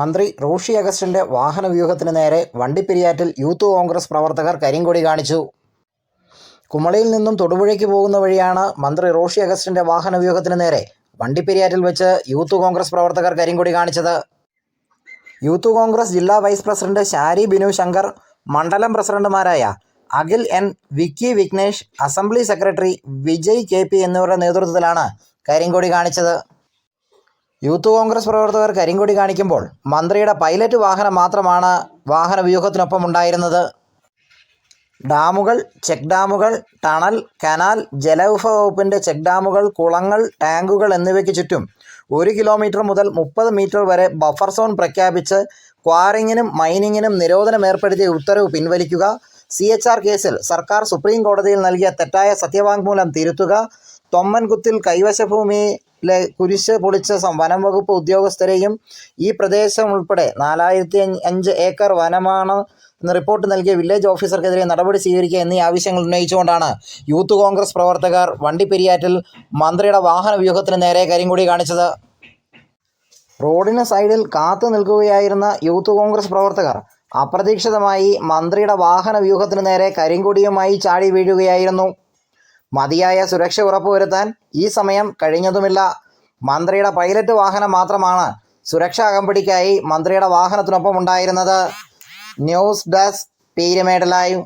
മന്ത്രി റോഷി അഗസ്റ്റിന്റെ വാഹനവ്യൂഹത്തിന് നേരെ വണ്ടിപ്പെരിയാറ്റിൽ യൂത്ത് കോൺഗ്രസ് പ്രവർത്തകർ കരിങ്കൊടി കാണിച്ചു. കുമളിയിൽ നിന്നും തൊടുപുഴയ്ക്ക് പോകുന്ന വഴിയാണ് മന്ത്രി റോഷി അഗസ്റ്റിന്റെ വാഹനവ്യൂഹത്തിന് നേരെ വണ്ടിപ്പെരിയാറ്റിൽ വെച്ച് യൂത്ത് കോൺഗ്രസ് പ്രവർത്തകർ കരിങ്കൊടി കാണിച്ചത്. യൂത്ത് കോൺഗ്രസ് ജില്ലാ വൈസ് പ്രസിഡന്റ് ഷാരി ബിനു ശങ്കർ മണ്ഡലം പ്രസിഡന്റുമാരായ Akhil N Vicky Vignesh assembly secretary Vijay K P എന്നിവരുടെ നേതൃത്വത്തിലാണ് കരിങ്കൊടി കാണിച്ചത്. യൂത്ത് കോൺഗ്രസ് പ്രവർത്തകർ കരിങ്കൊടി കാണിക്കുമ്പോൾ മന്ത്രിയുടെ പൈലറ്റ് വാഹനം മാത്രമാണ് വാഹന വ്യൂഹത്തിനൊപ്പം ഉണ്ടായിരുന്നത്. ഡാമുകൾ ചെക്ക് ഡാമുകൾ ടണൽ കനാൽ ജലവിഭവ വകുപ്പിന്റെ ചെക്ക് ഡാമുകൾ കുളങ്ങൾ ടാങ്കുകൾ എന്നിവയ്ക്ക് ചുറ്റും ഒരു കിലോമീറ്റർ മുതൽ മുപ്പത് മീറ്റർ വരെ ബഫർ സോൺ പ്രഖ്യാപിച്ച് ക്വാറിങ്ങിനും മൈനിങ്ങിനും നിരോധനം ഏർപ്പെടുത്തിയ ഉത്തരവ് പിൻവലിക്കുക സി എച്ച് ആർ കേസിൽ സർക്കാർ സുപ്രീം കോടതിയിൽ നൽകിയ തെറ്റായ സത്യവാങ്മൂലം തിരുത്തുക തൊമ്മൻകുത്തിൽ കൈവശഭൂമിയിലെ കുരിശ് പൊളിച്ച വനം വകുപ്പ് ഉദ്യോഗസ്ഥരെയും ഈ പ്രദേശം ഉൾപ്പെടെ നാലായിരത്തി അഞ്ച് ഏക്കർ വനമാണ് എന്ന് റിപ്പോർട്ട് നൽകിയ വില്ലേജ് ഓഫീസർക്കെതിരെ നടപടി സ്വീകരിക്കുക എന്നീ ആവശ്യങ്ങൾ ഉന്നയിച്ചുകൊണ്ടാണ് യൂത്ത് കോൺഗ്രസ് പ്രവർത്തകർ വണ്ടിപ്പെരിയാറ്റിൽ മന്ത്രിയുടെ വാഹന വ്യൂഹത്തിന് നേരെ കരിങ്കൊടി കാണിച്ചത്. റോഡിന് സൈഡിൽ കാത്തു നിൽക്കുകയായിരുന്ന യൂത്ത് കോൺഗ്രസ് പ്രവർത്തകർ അപ്രതീക്ഷിതമായി മന്ത്രിയുടെ വാഹന വ്യൂഹത്തിന് നേരെ കരിങ്കൊടിയുമായി ചാടി വീഴുകയായിരുന്നു. മതിയായ സുരക്ഷ ഉറപ്പുവരുത്താൻ ഈ സമയം കഴിഞ്ഞതുമില്ല. മന്ത്രിയുടെ പൈലറ്റ് വാഹനം മാത്രമാണ് സുരക്ഷാ അകമ്പടിക്കായി മന്ത്രിയുടെ വാഹനത്തിനൊപ്പം ഉണ്ടായിരുന്നത്. News desk Peermade live.